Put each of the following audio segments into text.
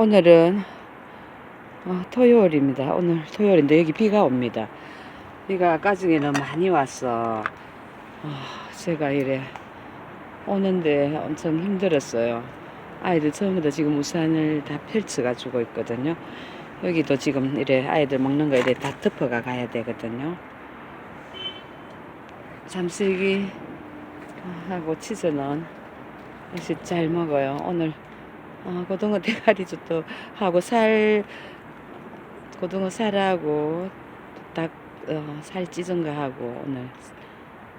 오늘은 어, 토요일입니다. 오늘 토요일인데 여기 비가 옵니다. 비가 아까 중에는 많이 왔어. 아, 제가 이래 오는데 엄청 힘들었어요. 아이들 다 지금 우산을 다 펼쳐가지고 있거든요. 여기도 지금 이래 아이들 먹는 거 이래 다 덮어가 가야 되거든요. 잠실기 하고 치즈는 역시 잘 먹어요. 오늘 어, 고등어 대가리도 하고 살 고등어 살하고 닭 어, 살 찢은 거 하고 오늘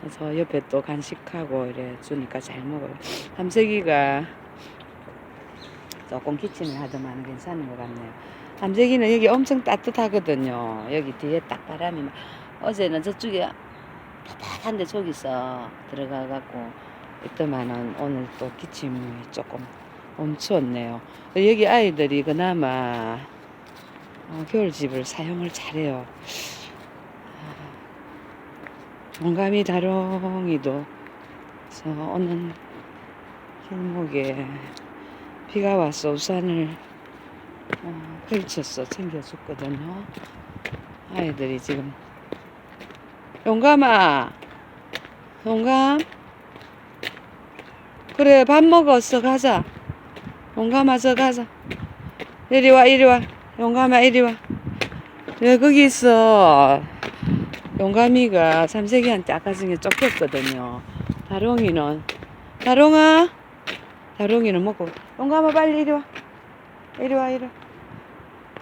그래서 옆에 또 간식하고 이래 주니까 잘 먹어요. 삼색이가 조금 기침을 하더만 괜찮은 것 같네요. 삼색이는 여기 엄청 따뜻하거든요. 여기 뒤에 딱 바람이 막 어제는 저쪽에 바닥한데 저기서 들어가 갖고 있더만은 오늘 또 기침이 조금 멈추었네요. 여기 아이들이 그나마 어, 겨울집을 사용을 잘해요. 동감이 다롱이도 저 오는 길목에 비가 와서 우산을 어, 펼쳐서 챙겨줬거든요. 아이들이 지금 용감아 용감 그래 밥 먹었어 가자 용감아 저 가자 이리 와 이리 와. 용감아 이리 와왜 거기 있어? 용감이가 삼색이한테 아까 전에 쫓겼거든요. 다롱이는. 다롱아? 다롱이는 먹고. 용감아 빨리 이리 와. 이리 와 이리 와.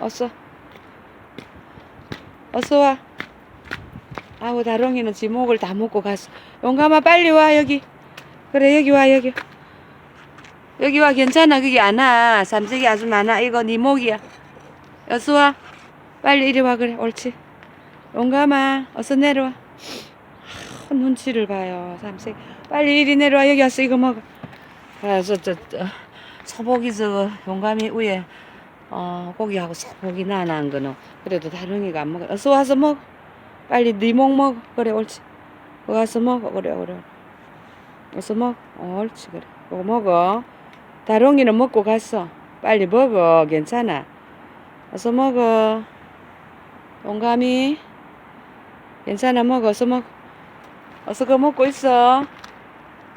어서. 어서 와. 아우 다롱이는 지목을 다 먹고 갔어. 용감아 빨리 와 여기. 그래 여기 와 여기 여기 와 괜찮아. 그게 안 와. 삼색이 아주 많아. 이거 네 목이야. 어서 와. 빨리 이리 와 그래. 옳지. 용감아 어서 내려와. 아, 눈치를 봐요 삼색 빨리 이리 내려와. 여기 와서 이거 먹어. 그래서 저, 저 소복이 저 용감이 위에 어 고기하고 소복이 나난 거는 그래도 다롱이가 안 먹어. 어서 와서 먹어. 빨리 네 목 먹어. 그래 옳지. 와서 먹어. 그래 그래. 어서 먹어. 어, 옳지 그래. 이거 먹어 다롱이는 먹고 갔어. 빨리 먹어. 괜찮아. 어서 먹어. 용감이? 괜찮아. 먹어. 어서 먹어 어서 그거 먹고 있어.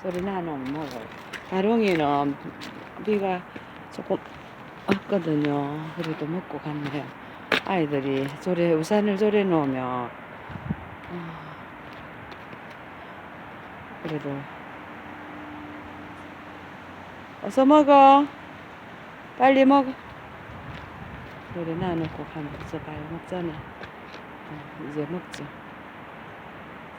소리 나는 먹어. 다롱이는 비가 조금 왔거든요. 그래도 먹고 갔네요. 아이들이 저래 우산을 저래 놓으면. 아, 그래도 어서 먹어. 빨리 먹어. 그래 놔놓고 가면 저 봐요 먹잖아. 어, 이제 먹죠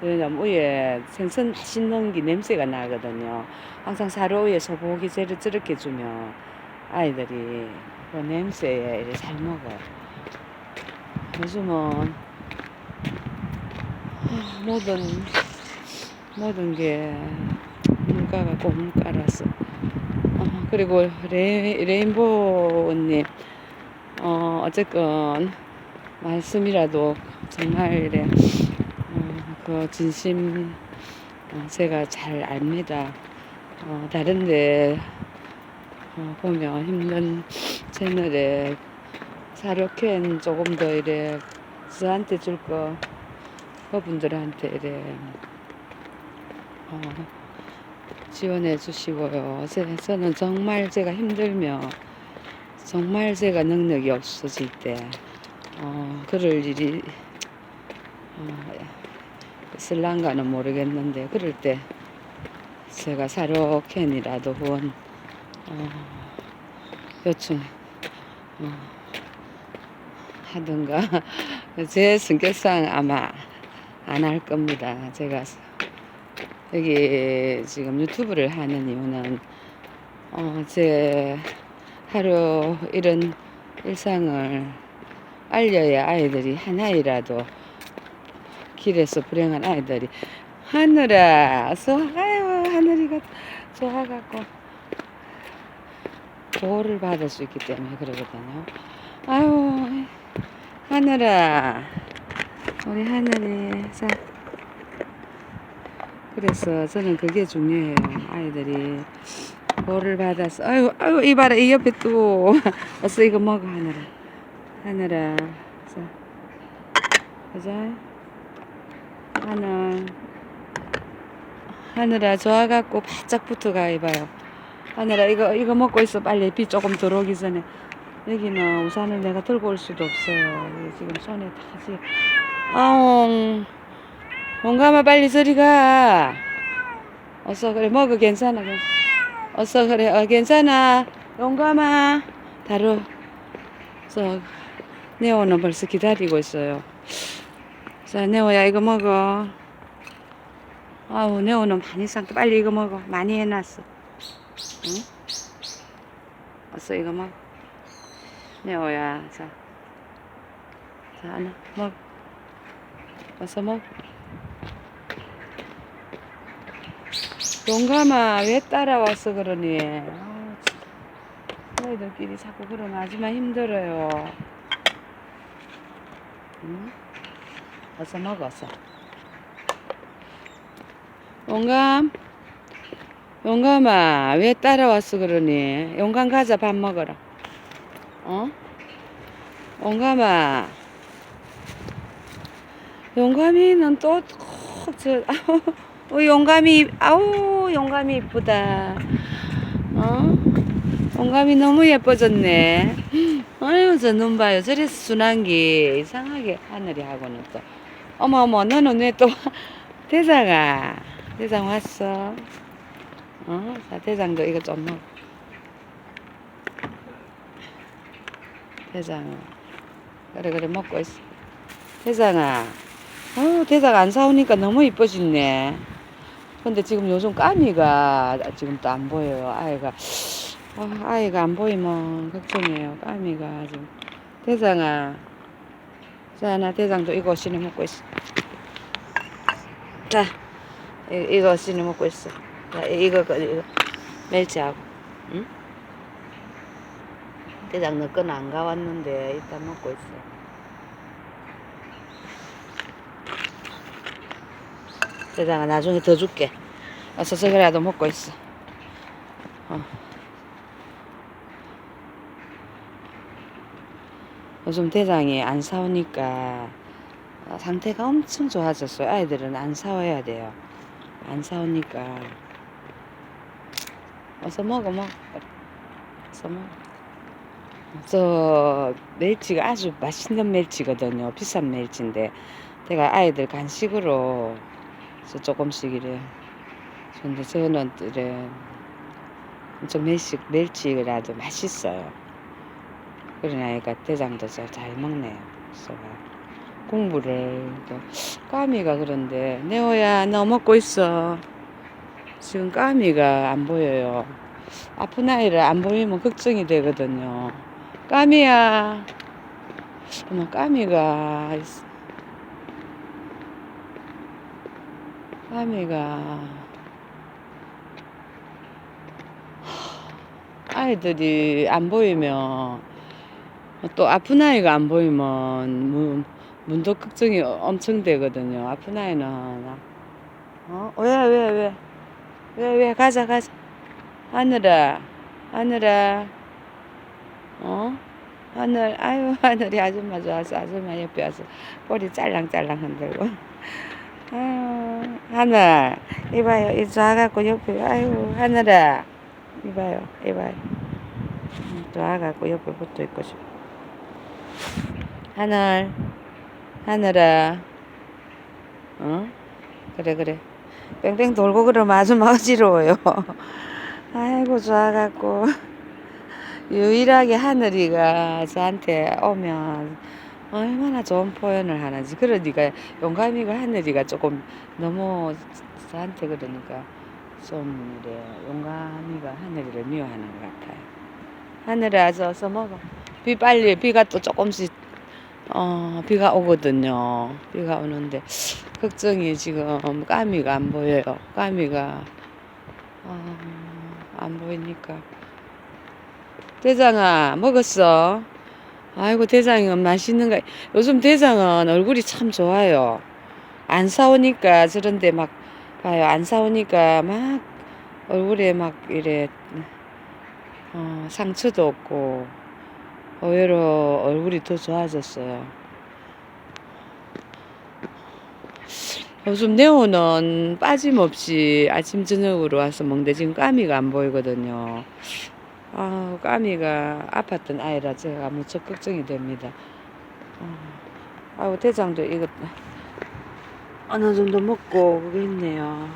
왜냐면 위에 생선 씻는 게 냄새가 나거든요. 항상 사료 위에 소고기 재를 저렇게 주면 아이들이 그 냄새에 이렇게 잘 먹어요. 요즘은 하, 모든 모든 게 물가가 고물가라서 어, 그리고 레, 레인보우님 어, 어쨌건 말씀이라도 정말 이래 어, 그 진심 어, 제가 잘 압니다. 어, 다른데 어, 보면 힘든 채널에 사료캔 조금 더 이래 저한테 줄 거 그분들한테 이래 어, 지원해 주시고요. 제- 저는 정말 제가 힘들면 정말 제가 능력이 없어질 때 어, 그럴 일이 어, 있을란가는 모르겠는데 그럴 때 제가 사료 캔이라도 후원 어, 요청 어, 하든가 제 성격상 아마 안 할 겁니다. 제가 여기 지금 유튜브를 하는 이유는 어, 제 하루 이런 일상을 알려야 아이들이 하나이라도 길에서 불행한 아이들이 하늘아 어서 아유 하늘이가 좋아갖고 보호를 받을 수 있기 때문에 그러거든요. 아유 하늘아 우리 하늘이 자 그래서 저는 그게 중요해요 아이들이 벌을 받았어. 아유, 아유, 이봐라, 이 옆에 또. 어서 이거 먹어, 하늘아. 하늘아. 자. 보자. 하늘. 하늘아, 좋아갖고 바짝 붙어가, 이봐요. 하늘아, 이거, 이거 먹고 있어. 빨리 비 조금 들어오기 전에. 여기는 우산을 내가 들고 올 수도 없어요. 지금 손에 다지. 아옹. 용감아, 빨리 저리 가. 어서 그래, 먹어, 괜찮아. 어서 그래, 어, 괜찮아. 용감아. 다루. 저, 네오는 벌써 기다리고 있어요. 자, 네오야, 이거 먹어. 아우, 네오는 많이 상태. 빨리 이거 먹어. 많이 해놨어. 응? 어서 이거 먹어. 네오야, 자. 자, 하나, 먹어. 어서 먹어. 용감아, 왜 따라와서 그러니? 너희들끼리 자꾸 그러면 아줌마 힘들어요. 응? 어서 먹어, 어서. 용감, 용감아, 왜 따라와서 그러니? 용감 가자, 밥 먹으러. 어? 용감아. 용감이는 또, 꼭 저, 아우, 어, 용감이, 아우, 용감이 이쁘다. 어? 용감이 너무 예뻐졌네. 아유, 저 눈 봐요. 저래서 순한 게 이상하게 하늘이 하고는 또. 어머, 어머, 너는 왜 또, 대장아. 대장 왔어. 어? 자, 대장도 이거 좀 먹어. 대장아. 그래, 그래, 먹고 있어. 대장아. 어, 대장 안 사오니까 너무 이뻐졌네. 근데 지금 요즘 까미가 지금 또 안 보여요. 아이가. 아, 아이가 안 보이면 걱정이에요. 까미가 지금. 대장아. 자, 나 대장도 이거 신이 먹고 있어. 자, 이, 이거 신이 먹고 있어. 자, 이- 이거, 이거. 멸치하고. 응? 대장 너 거는 안 가왔는데 일단 먹고 있어. 대장아 나중에 더 줄게. 어서 저거라도 먹고 있어. 어. 요즘 대장이 안 사오니까 어, 상태가 엄청 좋아졌어요. 아이들은 안 사와야 돼요. 안 사오니까 어서 먹어 먹어. 어서 먹어. 저 멸치가 아주 맛있는 멸치거든요. 비싼 멸치인데 제가 아이들 간식으로 저 조금씩 이래. 근데 이래 좀 멸치 멸치라도 맛있어요. 그러니까 대장도 저잘 먹네요. 그래서 공부를 또 까미가 그런데 네오야 너 먹고 있어. 지금 까미가 안 보여요. 아픈 아이를 안 보이면 걱정이 되거든요. 까미야. 까미가 있- 까미가 아이들이 안 보이면 또 아픈 아이가 안 보이면 문, 문도 걱정이 엄청 되거든요. 아픈 아이는 어? 왜 왜 왜? 왜 왜 가자 가자. 하늘아 하늘아 어? 하늘 아유 하늘이 아줌마 좋아서 아줌마 옆에 와서 꼬리 짤랑짤랑 흔들고 아유 하늘. 이봐요. 이 좋아갖고 옆에. 아유 하늘아 이봐요. 이봐요. 음, 좋아갖고 옆에 붙어 있고 싶어. 하늘. 하늘아 어? 그래 그래. 뺑뺑 돌고 그러면 아줌마 어지러워요. 아이고 좋아갖고. 유일하게 하늘이가 저한테 오면 얼마나 좋은 표현을 하는지. 그러니까 용감이가 하늘이가 조금 너무 저한테 그러니까 좀 이래 용감이가 하늘이를 미워하는 것 같아요. 하늘아 저 어서 먹어 비 빨리 비가 또 조금씩 어 비가 오거든요. 비가 오는데 걱정이 지금 까미가 안 보여요. 까미가 어, 안 보이니까. 대장아 먹었어 아이고 대장은 맛있는 거 요즘 대장은 얼굴이 참 좋아요 안 사오니까 저런데 막 봐요 안 사오니까 막 얼굴에 막 이래 어, 상처도 없고 의외로 얼굴이 더 좋아졌어요. 요즘 네오는 빠짐없이 아침 저녁으로 와서 먹는데 지금 까미가 안 보이거든요. 아, 까미가 아팠던 아이라 제가 무척 걱정이 됩니다. 어, 아우 대장도 이거 어느 정도 먹고 그거 있네요.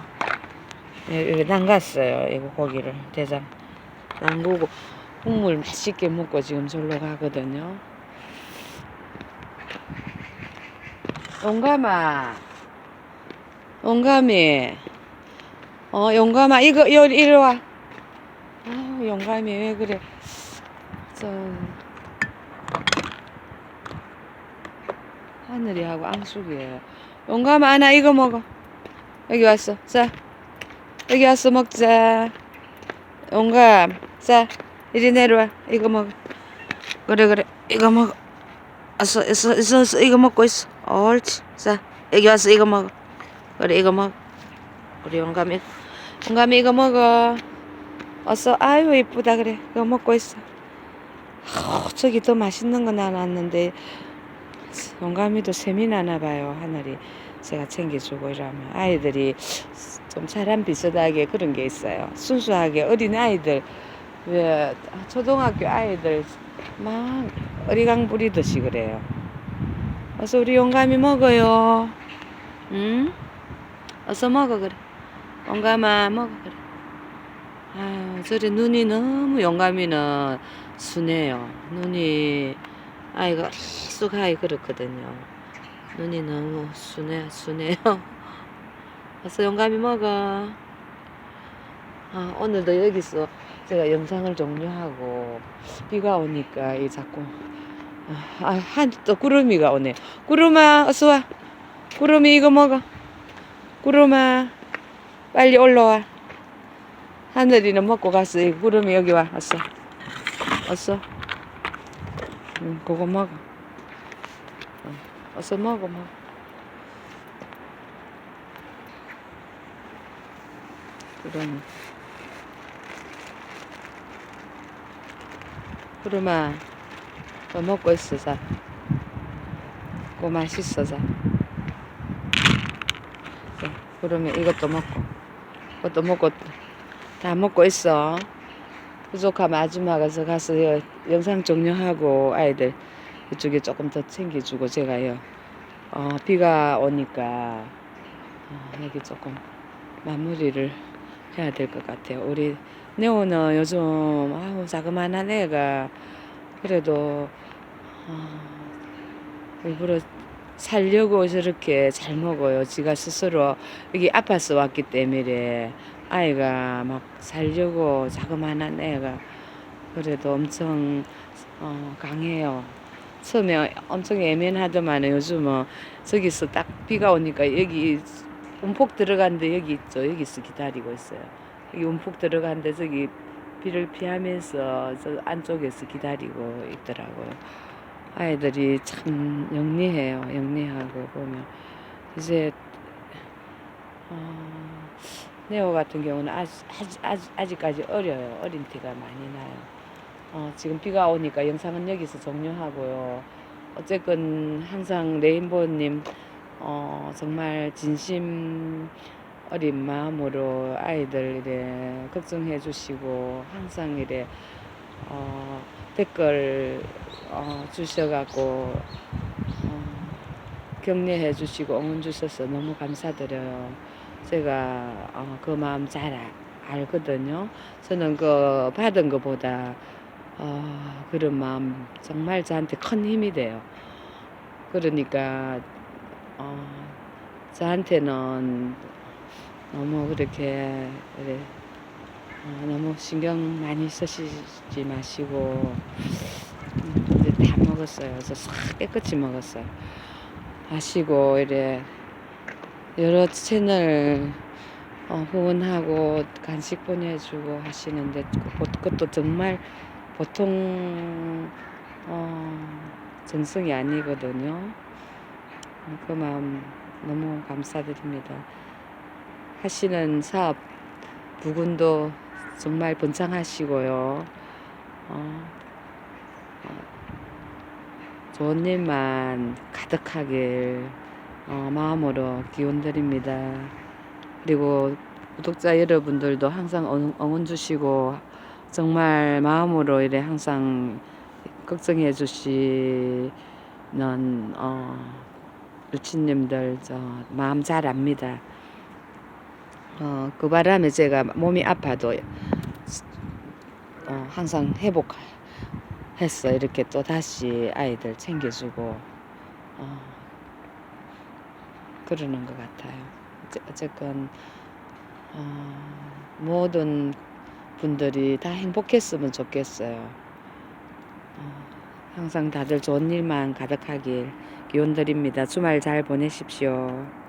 예, 이거 담갔어요. 이거 고기를 대장 담그고 국물 맛있게 먹고 지금 절로 가거든요. 용감아, 용감이, 어 용감아 이거 여기 이리 와. 아 용감이 왜 그래? 저 하늘이하고 앙숙이에요. 용감아 하나 이거 먹어. 여기 왔어. 자 여기 왔어 먹자. 용감 자 이리 내려와 이거 먹어. 그래 그래 이거 먹어. 어서 어서 어서, 어서 이거 먹고 있어. 옳지. 자 여기 와서 이거 먹어. 그래 이거 먹어. 우리 용감이 용감이 이거 먹어. 어서 아유 이쁘다 그래. 이거 먹고 있어. 아, 저기 더 맛있는 거 나눴는데 용감이도 셈이 나나 봐요 하늘이. 제가 챙겨주고 이러면. 아이들이 좀 사람 비슷하게 그런 게 있어요. 순수하게 어린 아이들. 왜 초등학교 아이들 막 어리광 부리듯이 그래요. 어서 우리 용감이 먹어요. 응? 어서 먹어 그래. 용감아 먹어 그래 아유 저래 눈이 너무 용감이는 순해요 눈이 아이가 익숙하게 그렇거든요. 눈이 너무 순해, 순해요. 어서 용감히 먹어. 아, 오늘도 여기서 제가 영상을 종료하고 비가 오니까 이 자꾸 아, 한 또 구름이가 오네. 구름아, 어서 와. 구름이 이거 먹어. 구름아, 빨리 올라와. 하늘이는 먹고 갔어. 이 구름이 여기 와. 어서. 어서. 응, 그거 먹어. 어, 어서 먹어, 먹어. 그럼. 그러마, 뭐 먹고 있어, 자. 그거 맛있어, 자. 자, 그러면 이것도 먹고, 그것도 먹고, 다 먹고 있어. 부족하면 아줌마가 가서 여- 영상 종료하고 아이들 이쪽에 조금 더 챙겨주고 제가요. 어, 비가 오니까 어, 여기 조금 마무리를 해야 될 것 같아요. 우리 네오는 요즘 아우 자그만한 애가 그래도 어, 일부러 살려고 저렇게 잘 먹어요. 지가 스스로 여기 아파서 왔기 때문에 아이가 막 살려고 자그만한 애가 그래도 엄청 어, 강해요. 처음에 엄청 예민하더만 요즘은 저기서 딱 비가 오니까 여기 움푹 들어간데 여기 있죠. 여기서 기다리고 있어요. 여기 움푹 들어간데 저기 비를 피하면서 저 안쪽에서 기다리고 있더라고요. 아이들이 참 영리해요. 영리하고 보면 이제 어, 네오 같은 경우는 아직, 아직, 아직, 아직 까지 어려요. 어린 티가 많이 나요. 어, 지금 비가 오니까 영상은 여기서 종료하고요. 어쨌건 항상 레인보우님 어, 정말 진심 어린 마음으로 아이들 이래 걱정해 주시고 항상 이래 어, 댓글 어, 주셔갖고 어, 격려해 주시고 응원 주셔서 너무 감사드려요. 제가 어, 그 마음 잘 아- 알거든요. 저는 그 받은 것보다 어, 그런 마음 정말 저한테 큰 힘이 돼요. 그러니까 어, 저한테는 너무 그렇게 그래, 어, 너무 신경 많이 쓰시지 마시고 음, 이제 다 먹었어요. 그래서 싹 깨끗이 먹었어요. 하시고 이래 여러 채널 어, 후원하고 간식 보내주고 하시는데 그- 그것도 정말 보통 어, 정성이 아니거든요. 그 마음 너무 감사드립니다. 하시는 사업 부군도 정말 번창하시고요. 어, 어, 좋은 일만 가득하길 어, 마음으로 기원 드립니다. 그리고 구독자 여러분들도 항상 응- 응원 주시고 정말 마음으로 이래 항상 걱정해 주시는 어, 루치님들 저 마음 잘 압니다. 어, 그 바람에 제가 몸이 아파도 어, 항상 회복해서 이렇게 또 다시 아이들 챙겨주고 어, 그러는 것 같아요. 어쨌건 어, 모든 분들이 다 행복했으면 좋겠어요. 어, 항상 다들 좋은 일만 가득하길 기원 드립니다. 주말 잘 보내십시오.